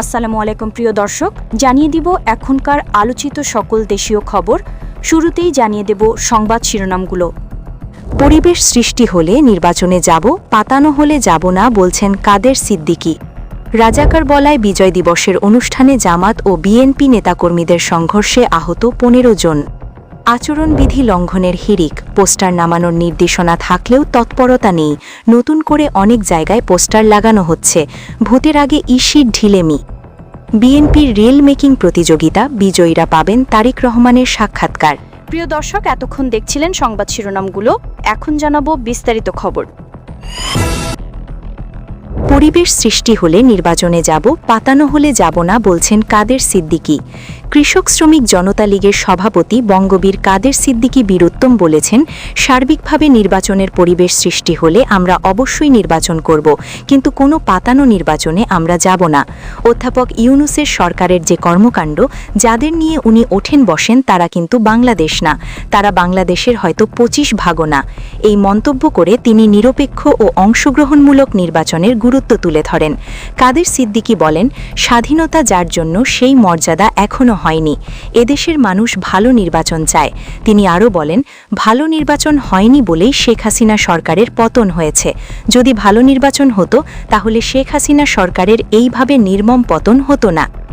আসসালামু আলাইকুম প্রিয় দর্শক, জানিয়ে দিব এখনকার আলোচিত সকল দেশীয় খবর। শুরুতেই জানিয়ে দেব সংবাদ শিরোনামগুলো। পরিবেশ সৃষ্টি হলে নির্বাচনে যাব, পাতানো হলে যাব না বলছেন কাদের সিদ্দিকি। রাজাকার বলায় বিজয় দিবসের অনুষ্ঠানে জামাত ও বিএনপি নেতাকর্মীদের সংঘর্ষে আহত পনেরো জন। আচরণবিধি লঙ্ঘনের হিরিক পোস্টার নামানোর নির্দেশনা থাকলেও তৎপরতা নেই। নতুন করে অনেক জায়গায় পোস্টার লাগানো হচ্ছে। ভোটের আগে ইসির ঢিলেমি। বিএনপির রিল মেকিং প্রতিযোগিতা বিজয়ীরা পাবেন তারেক রহমানের সাক্ষাৎকার। প্রিয় দর্শক, এতক্ষণ দেখছিলেন সংবাদ শিরোনামগুলো। এখন জানাব বিস্তারিত খবর। পরিবেশ সৃষ্টি হলে নির্বাচনে যাব, পাতানো হলে যাব না বলছেন কাদের সিদ্দিকী। কৃষক শ্রমিক জনতা লীগের সভাপতি বঙ্গবীর কাদের সিদ্দিকী বীরুত্তম বলেছেন, সার্বিকভাবে নির্বাচনের পরিবেশ সৃষ্টি হলে আমরা অবশ্যই নির্বাচন করব, কিন্তু কোনো পাতানো নির্বাচনে আমরা যাব না। অধ্যাপক ইউনুসের সরকারের যে কর্মকাণ্ড, যাদের নিয়ে উনি ওঠেন বসেন তারা কিন্তু বাংলাদেশ না, তারা বাংলাদেশের হয়তো পঁচিশ ভাগও না। এই মন্তব্য করে তিনি নিরপেক্ষ ও অংশগ্রহণমূলক নির্বাচনের গুরুত্ব তুলে ধরেন। কাদের সিদ্দিকী বলেন, স্বাধীনতা যার জন্য সেই মর্যাদা এখনও হয়নি। এদেশের মানুষ ভালো নির্বাচন চায়। তিনি আরও বলেন, ভালো নির্বাচন হয়নি বলেই শেখ হাসিনা সরকারের পতন হয়েছে। যদি ভালো নির্বাচন হতো, তাহলে শেখ হাসিনা সরকারের এইভাবে নির্মম পতন হতো না।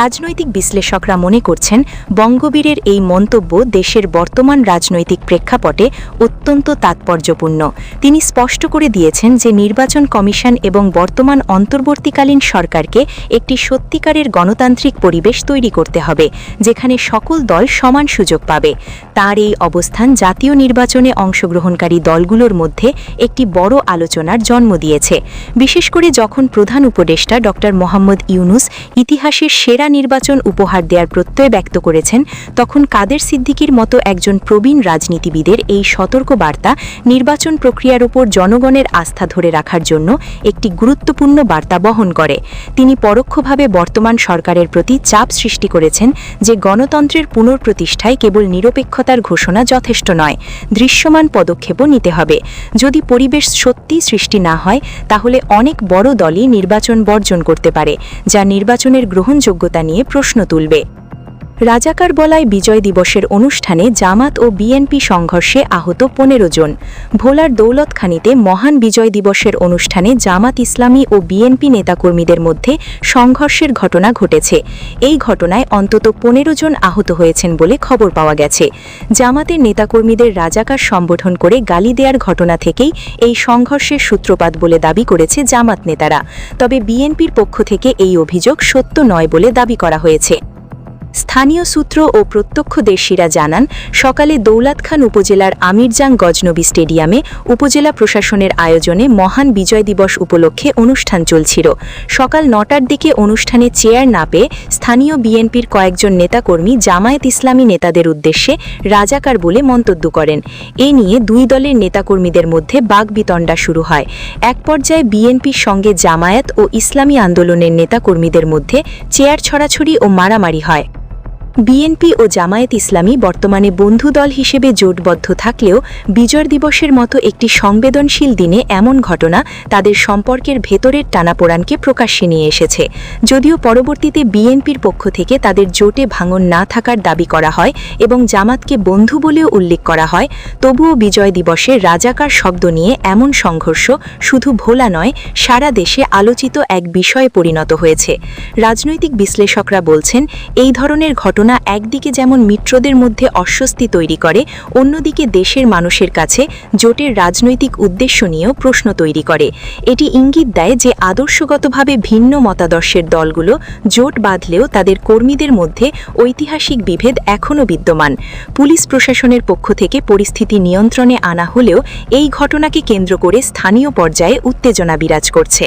রাজনৈতিক বিশ্লেষকরা মনে করছেন, বঙ্গবীরের এই মন্তব্য দেশের বর্তমান রাজনৈতিক প্রেক্ষাপটে অত্যন্ত তাৎপর্যপূর্ণ। তিনি স্পষ্ট করে দিয়েছেন যে নির্বাচন কমিশন এবং বর্তমান অন্তর্বর্তীকালীন সরকারকে একটি সত্যিকারের গণতান্ত্রিক পরিবেশ তৈরি করতে হবে, যেখানে সকল দল সমান সুযোগ পাবে। তার এই অবস্থান জাতীয় নির্বাচনে অংশগ্রহণকারী দলগুলোর মধ্যে একটি বড় আলোচনার জন্ম দিয়েছে। বিশেষ করে যখন প্রধান উপদেষ্টা ড মোহাম্মদ ইউনুস ইতিহাসের সেরা নির্বাচন উপহার দেওয়ার প্রত্যয় ব্যক্ত করেছেন তখন কাদের সিদ্দিকির মতো একজন প্রবীণ রাজনীতিবিদের এই সতর্ক বার্তা নির্বাচন প্রক্রিয়ার উপর জনগণের আস্থা ধরে রাখার জন্য একটি গুরুত্বপূর্ণ বার্তা বহন করে। তিনি পরোক্ষভাবে বর্তমান সরকারের প্রতি চাপ সৃষ্টি করেছেন যে গণতন্ত্রের পুনঃপ্রতিষ্ঠায় কেবল নিরপেক্ষতার ঘোষণা যথেষ্ট নয়, দৃশ্যমান পদক্ষেপও নিতে হবে। যদি পরিবেশ সত্যি সৃষ্টি না হয়, তাহলে অনেক বড় দলই নির্বাচন বর্জন করতে পারে, যা নির্বাচনের গ্রহণযোগ্যতা নিয়ে প্রশ্ন তুলবে। রাজাকার বলায় বিজয় দিবসের অনুষ্ঠানে জামাত ও বিএনপি সংঘর্ষে আহত পনেরো জন। ভোলার দৌলতখানিতে মহান বিজয় দিবসের অনুষ্ঠানে জামাত ইসলামী ও বিএনপি নেতাকর্মীদের মধ্যে সংঘর্ষের ঘটনা ঘটেছে। এই ঘটনায় অন্তত পনেরো জন আহত হয়েছেন বলে খবর পাওয়া গেছে। জামাতের নেতাকর্মীদের রাজাকার সম্বোধন করে গালি দেওয়ার ঘটনা থেকেই এই সংঘর্ষের সূত্রপাত বলে দাবি করেছে জামাত নেতারা। তবে বিএনপির পক্ষ থেকে এই অভিযোগ সত্য নয় বলে দাবি করা হয়েছে। স্থানীয় সূত্র ও প্রত্যক্ষদর্শীরা জানান, সকালে দৌলত খান উপজেলার আমিরজাং গজনবী স্টেডিয়ামে উপজেলা প্রশাসনের আয়োজনে মহান বিজয় দিবস উপলক্ষে অনুষ্ঠান চলছিল। সকাল নটার দিকে অনুষ্ঠানে চেয়ার না পেয়ে স্থানীয় বিএনপির কয়েকজন নেতাকর্মী জামায়াত ইসলামী নেতাদের উদ্দেশ্যে রাজাকার বলে মন্তব্য করেন। এ নিয়ে দুই দলের নেতাকর্মীদের মধ্যে বাগবিতণ্ডা শুরু হয়। এক পর্যায়ে বিএনপির সঙ্গে জামায়াত ও ইসলামী আন্দোলনের নেতাকর্মীদের মধ্যে চেয়ার ছড়াছড়ি ও মারামারি হয়। বিএনপি ও জামায়াত ইসলামী বর্তমানে বন্ধু দল হিসেবে জোটবদ্ধ থাকলেও বিজয় দিবসের মতো একটি সংবেদনশীল দিনে এমন ঘটনা তাদের সম্পর্কের ভেতরের টানাপোড়ানকে প্রকাশ্যে নিয়ে এসেছে। যদিও পরবর্তীতে বিএনপির পক্ষ থেকে তাদের জোটে ভাঙন না থাকার দাবি করা হয় এবং জামাতকে বন্ধু বলেও উল্লেখ করা হয়, তবুও বিজয় দিবসে রাজাকার শব্দ নিয়ে এমন সংঘর্ষ শুধু ভোলা নয়, সারা দেশে আলোচিত এক বিষয়ে পরিণত হয়েছে। রাজনৈতিক বিশ্লেষকরা বলছেন, এই ধরনের ঘটনা ঘটনা একদিকে যেমন মিত্রদের মধ্যে অস্বস্তি তৈরি করে, অন্যদিকে দেশের মানুষের কাছে জোটের রাজনৈতিক উদ্দেশ্য নিয়েও প্রশ্ন তৈরি করে। এটি ইঙ্গিত দেয় যে আদর্শগতভাবে ভিন্ন মতাদর্শের দলগুলো জোট বাঁধলেও তাদের কর্মীদের মধ্যে ঐতিহাসিক বিভেদ এখনও বিদ্যমান। পুলিশ প্রশাসনের পক্ষ থেকে পরিস্থিতি নিয়ন্ত্রণে আনা হলেও এই ঘটনাকে কেন্দ্র করে স্থানীয় পর্যায়ে উত্তেজনা বিরাজ করছে।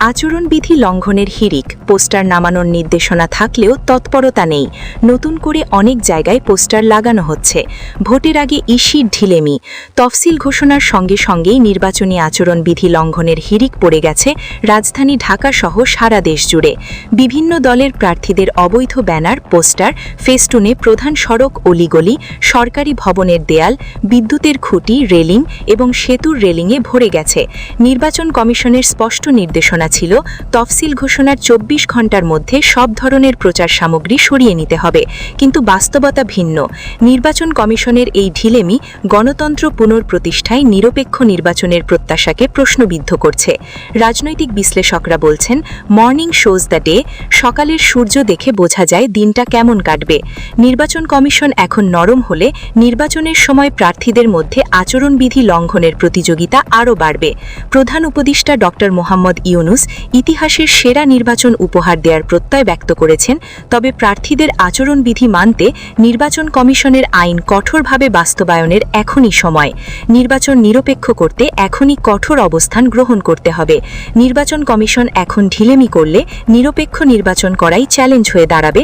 আচরণবিধি লঙ্ঘনের হিরিক, পোস্টার নামানোর নির্দেশনা থাকলেও তৎপরতা নেই। নতুন করে অনেক জায়গায় পোস্টার লাগানো হচ্ছে। ভোটের আগে ইসির ঢিলেমি। তফসিল ঘোষণার সঙ্গে সঙ্গেই নির্বাচনী আচরণবিধি লঙ্ঘনের হিরিক পড়ে গেছে রাজধানী ঢাকাসহ সারা দেশ জুড়ে। বিভিন্ন দলের প্রার্থীদের অবৈধ ব্যানার, পোস্টার, ফেস্টুনে প্রধান সড়ক অলিগলি, সরকারি ভবনের দেয়াল, বিদ্যুতের খুঁটি, রেলিং এবং সেতুর রেলিংয়ে ভরে গেছে। নির্বাচন কমিশনের স্পষ্ট নির্দেশনা ছিল, তফসিল ঘোষণার চব্বিশ ঘণ্টার মধ্যে সব ধরনের প্রচার সামগ্রী সরিয়ে নিতে হবে। কিন্তু বাস্তবতা ভিন্ন। নির্বাচন কমিশনের এই ঢিলেমি গণতন্ত্র পুনঃপ্রতিষ্ঠায় নিরপেক্ষ নির্বাচনের প্রত্যাশাকে প্রশ্নবিদ্ধ করছে। রাজনৈতিক বিশ্লেষকরা বলছেন, মর্নিং শোজ দ্য ডে, সকালের সূর্য দেখে বোঝা যায় দিনটা কেমন কাটবে। নির্বাচন কমিশন এখন নরম হলে নির্বাচনের সময় প্রার্থীদের মধ্যে আচরণবিধি লঙ্ঘনের প্রতিযোগিতা আরও বাড়বে। প্রধান উপদেষ্টা ডক্টর মোহাম্মদ ইউনুস ইতিহাসের সেরা নির্বাচন উপহার দেওয়ার প্রত্যয় ব্যক্ত করেছেন, তবে প্রার্থীদের আচরণবিধি মানতে নির্বাচন কমিশনের আইন কঠোরভাবে বাস্তবায়নের এখনই সময়। নির্বাচন নিরপেক্ষ করতে এখনই কঠোর অবস্থান গ্রহণ করতে হবে। নির্বাচন কমিশন এখন ঢিলেমি করলে নিরপেক্ষ নির্বাচন করাই চ্যালেঞ্জ হয়ে দাঁড়াবে।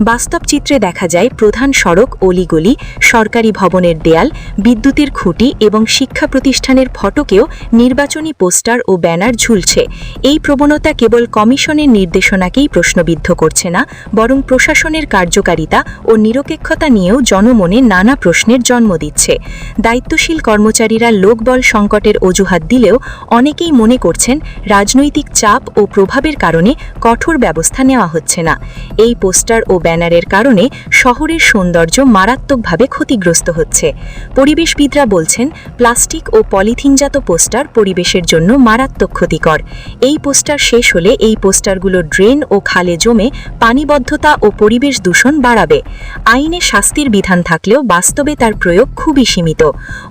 বাস্তব চিত্রে দেখা যায়, প্রধান সড়ক, অলিগলি, সরকারি ভবনের দেয়াল, বিদ্যুতের খুঁটি এবং শিক্ষা প্রতিষ্ঠানের ফটকেও নির্বাচনী পোস্টার ও ব্যানার ঝুলছে। এই প্রবণতা কেবল কমিশনের নির্দেশনাকেই প্রশ্নবিদ্ধ করছে না, বরং প্রশাসনের কার্যকারিতা ও নিরপেক্ষতা নিয়েও জনমনে নানা প্রশ্নের জন্ম দিচ্ছে। দায়িত্বশীল কর্মচারীরা লোকবল সংকটের অজুহাত দিলেও অনেকেই মনে করছেন রাজনৈতিক চাপ ও প্রভাবের কারণে কঠোর ব্যবস্থা নেওয়া হচ্ছে না। এই পোস্টার ও ব্যানারের কারণে শহরের সৌন্দর্য মারাত্মকভাবে ক্ষতিগ্রস্ত হচ্ছে। পরিবেশবিদরা বলছেন, প্লাস্টিক ও পলিথিনজাত পোস্টার পরিবেশের জন্য মারাত্মক ক্ষতিকর। এই পোস্টার শেষ হলে এই পোস্টারগুলো ড্রেন ও খালে জমে পানিবদ্ধতা ও পরিবেশ দূষণ বাড়াবে। আইনে শাস্তির বিধান থাকলেও বাস্তবে তার প্রয়োগ খুবই সীমিত।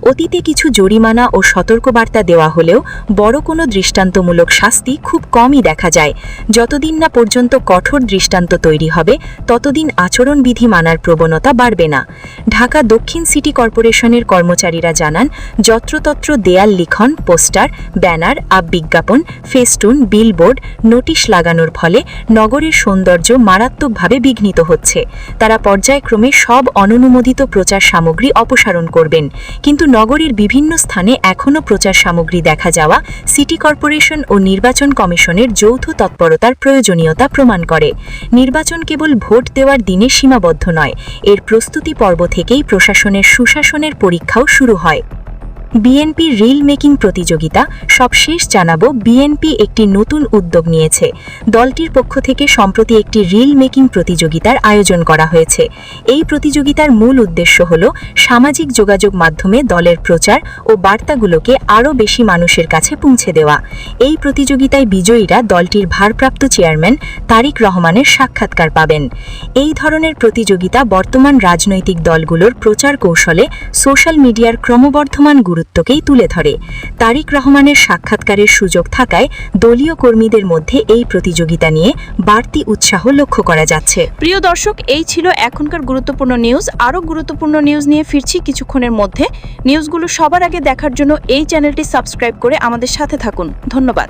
অতীতে কিছু জরিমানা ও সতর্কবার্তা দেওয়া হলেও বড় কোনো দৃষ্টান্তমূলক শাস্তি খুব কমই দেখা যায়। যতদিন না পর্যন্ত কঠোর দৃষ্টান্ত তৈরি হবে, ততদিন আচরণবিধি মানার প্রবণতা বাড়বে না। ঢাকা দক্ষিণ সিটি কর্পোরেশনের কর্মচারীরা জানান, যত্রতত্র দেয়াল লিখন, পোস্টার, ব্যানার, আপ বিজ্ঞাপন, ফেস্টুন বিলবোর্ড নোটিশ লাগানোর ফলে নগরের সৌন্দর্য মারাত্মকভাবে বিঘ্নিত হচ্ছে। তারা পর্যায়ক্রমে সব অননুমোদিত প্রচার সামগ্রী অপসারণ করবেন। কিন্তু নগরীর বিভিন্ন স্থানে এখনও প্রচার সামগ্রী দেখা যাওয়া সিটি কর্পোরেশন ও নির্বাচন কমিশনের যৌথ তৎপরতার প্রয়োজনীয়তা প্রমাণ করে। নির্বাচন কেবল ভোট দেওয়ার দিনে সীমাবদ্ধ নয়, এর প্রস্তুতি পর্ব থেকেই প্রশাসনের সুশাসনের পরীক্ষাও শুরু হয়। বিএনপি রিল মেকিং প্রতিযোগিতা সবশেষ জানাব বিএনপি একটি নতুন উদ্যোগ নিয়েছে। দলটির পক্ষ থেকে সম্প্রতি একটি রিল মেকিং প্রতিযোগিতার আয়োজন করা হয়েছে। এই প্রতিযোগিতার মূল উদ্দেশ্য হল সামাজিক যোগাযোগ মাধ্যমে দলের প্রচার ও বার্তাগুলোকে আরও বেশি মানুষের কাছে পৌঁছে দেওয়া। এই প্রতিযোগিতায় বিজয়ীরা দলটির ভারপ্রাপ্ত চেয়ারম্যান তারিক রহমানের সাক্ষাৎকার পাবেন। এই ধরনের প্রতিযোগিতা বর্তমান রাজনৈতিক দলগুলোর প্রচার কৌশলে সোশ্যাল মিডিয়ার ক্রমবর্ধমান গুরুত্বকেই তুলে ধরে। তারিক রহমানের সাক্ষাৎকারের সুযোগ থাকায় দলীয় কর্মীদের মধ্যে এই প্রতিযোগিতা নিয়ে বাড়তি উৎসাহ লক্ষ্য করা যাচ্ছে। প্রিয় দর্শক, এই ছিল এখনকার গুরুত্বপূর্ণ নিউজ। আরও গুরুত্বপূর্ণ নিউজ নিয়ে ফিরছি কিছুক্ষণের মধ্যে। নিউজগুলো সবার আগে দেখার জন্য এই চ্যানেলটি সাবস্ক্রাইব করে আমাদের সাথে থাকুন। ধন্যবাদ।